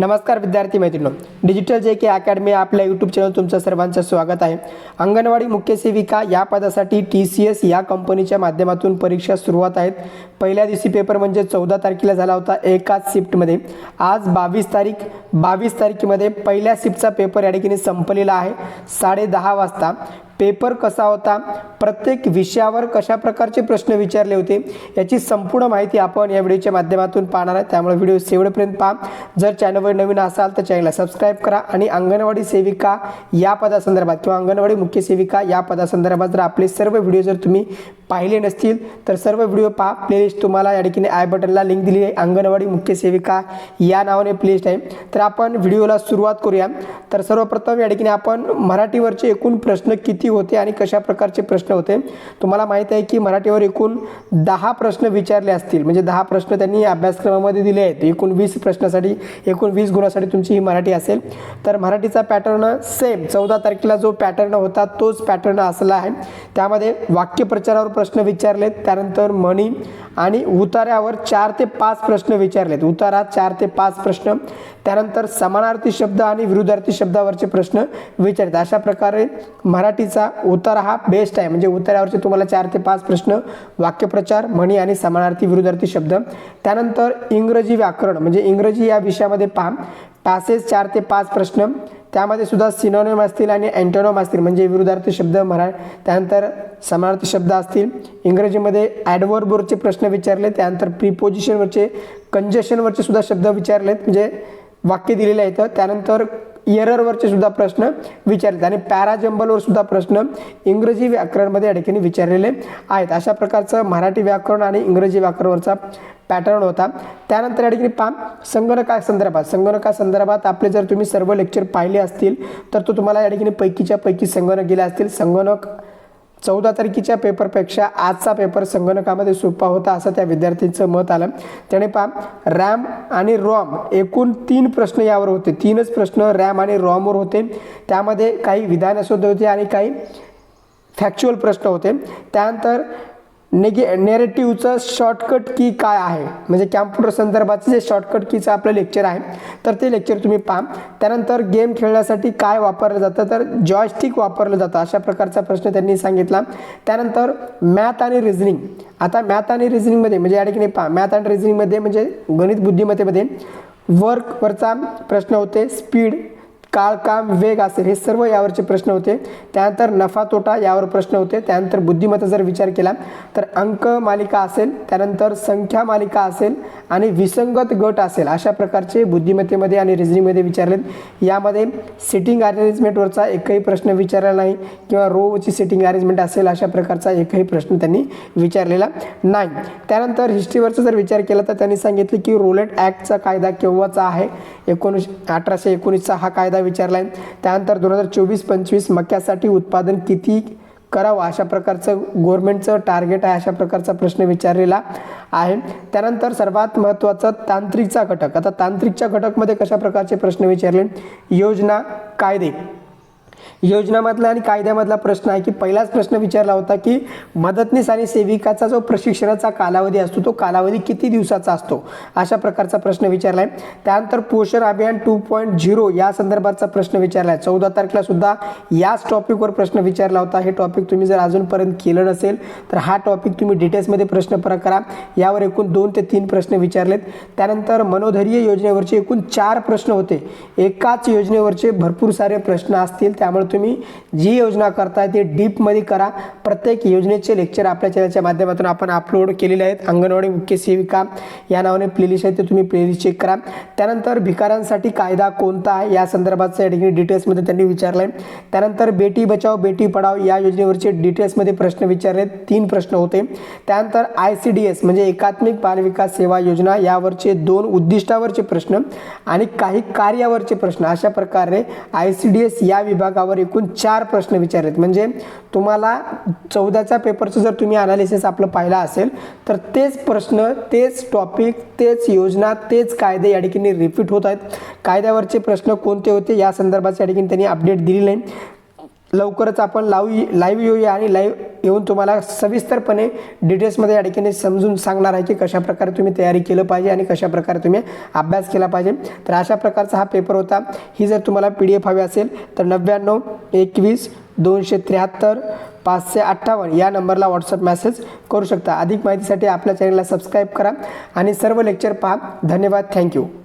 नमस्कार विद्यार्थी मैत्रिणी डिजिटल जे के अकॅडमी आपल्या यूट्यूब चॅनल तुमचं सर्वांचं स्वागत आहे. अंगणवाडी मुख्य सेविका या पदासाठी टी सी एस या कंपनीच्या माध्यमातून परीक्षा सुरुवात आहेत. पहिल्या दिवशी पेपर म्हणजे चौदा तारखेला झाला होता एकाच शिफ्टमध्ये आज बावीस तारीख बावीस तारखेमध्ये पहिल्या शिफ्टचा पेपर या ठिकाणी संपलेला आहे. साडे दहा वाजता. पेपर कसा होता प्रत्येक विषयावर कशा प्रकारचे प्रश्न विचारले होते याची संपूर्ण माहिती आपण या व्हिडिओच्या माध्यमातून पाहणार आहे. त्यामुळे व्हिडिओ शेवटपर्यंत पहा. जर चॅनलवर नवीन असाल तर चॅनलला सबस्क्राईब करा आणि अंगणवाडी सेविका या पदासंदर्भात किंवा अंगणवाडी मुख्य सेविका या पदासंदर्भात जर आपले सर्व व्हिडिओ जर तुम्ही पाहिले नसतील तर सर्व व्हिडिओ पहा. प्लेलिस्ट तुम्हाला या ठिकाणी आय बटनला लिंक दिली आहे. अंगणवाडी मुख्य सेविका या नावाने प्लेलिस्ट आहे. तर आपण व्हिडिओला सुरुवात करूया. तर सर्वप्रथम या ठिकाणी आपण मराठीवरचे एकूण प्रश्न किती होते आणि कशा प्रकारचे प्रश्न होते तुम्हाला माहीत आहे की मराठीवर एकूण दहा प्रश्न विचारले असतील. म्हणजे दहा प्रश्न त्यांनी अभ्यासक्रमामध्ये दिले आहेत. एकूण वीस प्रश्नासाठी एकूण वीस गुणासाठी तुमची ही मराठी असेल. तर मराठीचा पॅटर्न सेम चौदा तारखेला जो पॅटर्न होता तोच पॅटर्न असला आहे. त्यामध्ये वाक्यप्रचारावर प्रश्न विचारलेत. त्यानंतर म्हणी आणि उतार्यावर चार ते पाच प्रश्न विचारलेत. उतारात चार ते पाच प्रश्न. त्यानंतर समानार्थी शब्द आणि विरुद्धार्थी शब्दावरचे प्रश्न विचारलेत. अशा प्रकारे मराठीचा उतारा हा बेस्ट आहे. म्हणजे उतारावरचे तुम्हाला चार ते पाच प्रश्न वाक्यप्रचार म्हणी आणि समानार्थी विरुद्धार्थी शब्द. त्यानंतर इंग्रजी व्याकरण. म्हणजे इंग्रजी या विषयामध्ये पहा. पॅसेज चार ते पाच प्रश्न. त्यामध्ये सुद्धा सिनोनिम असतील आणि अँटोनॉम असतील. म्हणजे विरुद्धार्थी शब्द मरा त्यानंतर समानार्थी शब्द असतील. इंग्रजीमध्ये ॲडवर्बवरचे प्रश्न विचारले. त्यानंतर प्रिपोजिशनवरचे कंजेशनवरचे सुद्धा शब्द विचारलेत. म्हणजे वाक्य दिलेले आहेत. त्यानंतर इयररवरचे सुद्धा प्रश्न विचारले आणि पॅराजंबलवर सुद्धा प्रश्न इंग्रजी व्याकरणमध्ये या ठिकाणी विचारलेले आहेत. अशा प्रकारचं मराठी व्याकरण आणि इंग्रजी व्याकरणवरचा पॅटर्न होता. त्यानंतर या ठिकाणी पा संगणका संदर्भात संगणका संदर्भात आपले जर तुम्ही सर्व लेक्चर पाहिले असतील तर तो तुम्हाला या ठिकाणी पैकीच्या पैकी संगणक गेले असतील. संगणक चौदा तारखेच्या पेपरपेक्षा आजचा पेपर संगणकामध्ये सोपा होता असं त्या विद्यार्थ्यांचं मत आलं. त्याने पहा रॅम आणि रॉम एकूण तीन प्रश्न यावर होते. तीनच प्रश्न रॅम आणि रॉमवर होते. त्यामध्ये काही विधान होते आणि काही फॅक्च्युअल प्रश्न होते. त्यानंतर नेगे नेरेटिव्हचं शॉर्टकट की काय आहे? म्हणजे कॅम्प्युटर संदर्भाचं जे शॉर्टकट कीचं आपलं लेक्चर आहे तर ते लेक्चर तुम्ही पहा. त्यानंतर गेम खेळण्यासाठी काय वापरलं जातं? तर जॉयस्टिक वापरलं जातं अशा प्रकारचा प्रश्न त्यांनी सांगितला. त्यानंतर मॅथ आणि रिझनिंग आता मॅथ आणि रिझनिंगमध्ये म्हणजे या ठिकाणी पहा. मॅथ आणि रिझनिंगमध्ये म्हणजे गणित बुद्धिमत्तेमध्ये वर्कवरचा प्रश्न होते स्पीड काळ काम वेग असेल हे सर्व यावरचे प्रश्न होते. त्यानंतर नफा तोटा यावर प्रश्न होते. त्यानंतर बुद्धिमत्ता जर विचार केला तर अंक मालिका असेल त्यानंतर संख्या मालिका असेल आणि विसंगत गट असेल अशा प्रकारचे बुद्धिमत्तेमध्ये आणि रिझनिंगमध्ये विचारलेत. यामध्ये सिटिंग अरेंजमेंटवरचा एकही प्रश्न विचारला नाही किंवा रोची सिटिंग अरेंजमेंट असेल अशा प्रकारचा एकही प्रश्न त्यांनी विचारलेला नाही. त्यानंतर हिस्ट्रीवरचा जर विचार केला तर त्यांनी सांगितले की रोलेट ॲक्टचा कायदा केव्हाचा आहे? एकोणीस अठराशे एकोणीसचा हा कायदा विचारला आहे त्यानंतर दोन हजार चोवीस पंचवीस मक्यासाठी उत्पादन किती करावं अशा प्रकारचं गव्हर्नमेंटचं टार्गेट आहे अशा प्रकारचा प्रश्न विचारलेला आहे. त्यानंतर सर्वात महत्त्वाचं तांत्रिकचा घटक. आता तांत्रिकच्या घटकमध्ये कशा प्रकारचे प्रश्न विचारले? योजना कायदे. योजनामधला आणि कायद्यामधला प्रश्न आहे की पहिलाच प्रश्न विचारला होता की मदतनीस आणि सेविकाचा जो प्रशिक्षणाचा कालावधी असतो तो कालावधी किती दिवसाचा असतो? अशा प्रकारचा प्रश्न विचारला आहे त्यानंतर पोषण अभियान टू पॉईंट झिरो या संदर्भातचा प्रश्न विचारला आहे चौदा तारखेला सुद्धा याच टॉपिकवर प्रश्न विचारला होता. हे टॉपिक तुम्ही जर अजूनपर्यंत केलं नसेल तर हा टॉपिक तुम्ही डिटेल्समध्ये प्रश्न पर करा. यावर एकूण दोन ते तीन प्रश्न विचारलेत. त्यानंतर मनोधैर्य योजनेवरचे एकूण चार प्रश्न होते. एकाच योजनेवरचे भरपूर सारे प्रश्न असतील. त्यामुळे तुम्ही जी योजना करताय ते डीपमध्ये करा. प्रत्येक योजनेचे लेक्चर आपल्या चॅनलच्या माध्यमातून आपण अपलोड केलेले आहेत. अंगणवाडी मुख्य सेविका या नावाने प्लेलिस्ट आहे ते तुम्ही प्लेलिस्ट चेक करा. त्यानंतर भिकाऱ्यांसाठी कायदा कोणता आहे? या संदर्भाचं या ठिकाणी डिटेल्समध्ये त्यांनी विचारलं आहे त्यानंतर बेटी बचाव बेटी पढाव या योजनेवरचे डिटेल्समध्ये प्रश्न विचारले तीन प्रश्न होते. त्यानंतर आय सी डी एस म्हणजे एकात्मिक बालविकास सेवा योजना यावरचे दोन उद्दिष्टावरचे प्रश्न आणि काही कार्यावरचे प्रश्न अशा प्रकारे आय सी डी एस या विभाग विभागावर एकूण चार प्रश्न विचारलेत. म्हणजे तुम्हाला चौदाच्या पेपरचं जर तुम्ही अनालिसिस आपलं पाहिला असेल तर तेच प्रश्न तेच टॉपिक तेच योजना तेच कायदे या ठिकाणी रिपीट होत आहेत. कायद्यावरचे प्रश्न कोणते होते? या संदर्भात या ठिकाणी त्यांनी अपडेट दिलेलं आहे लवकरच आपण लाव लाईव्ह येऊया आणि लाईव्ह येऊन तुम्हाला सविस्तरपणे डिटेल्समध्ये या ठिकाणी समजून सांगणार आहे की कशाप्रकारे तुम्ही तयारी केलं पाहिजे आणि कशाप्रकारे तुम्ही अभ्यास केला पाहिजे. तर अशा प्रकारचा हा पेपर होता. ही जर तुम्हाला पी डी एफ हवी असेल तर नव्याण्णव एकवीस दोनशे त्र्याहत्तर पाचशे अठ्ठावन्न या नंबरला व्हॉट्सअप मेसेज करू शकता. अधिक माहितीसाठी आपल्या चॅनलला सबस्क्राईब करा आणि सर्व लेक्चर पहा. धन्यवाद. थँक्यू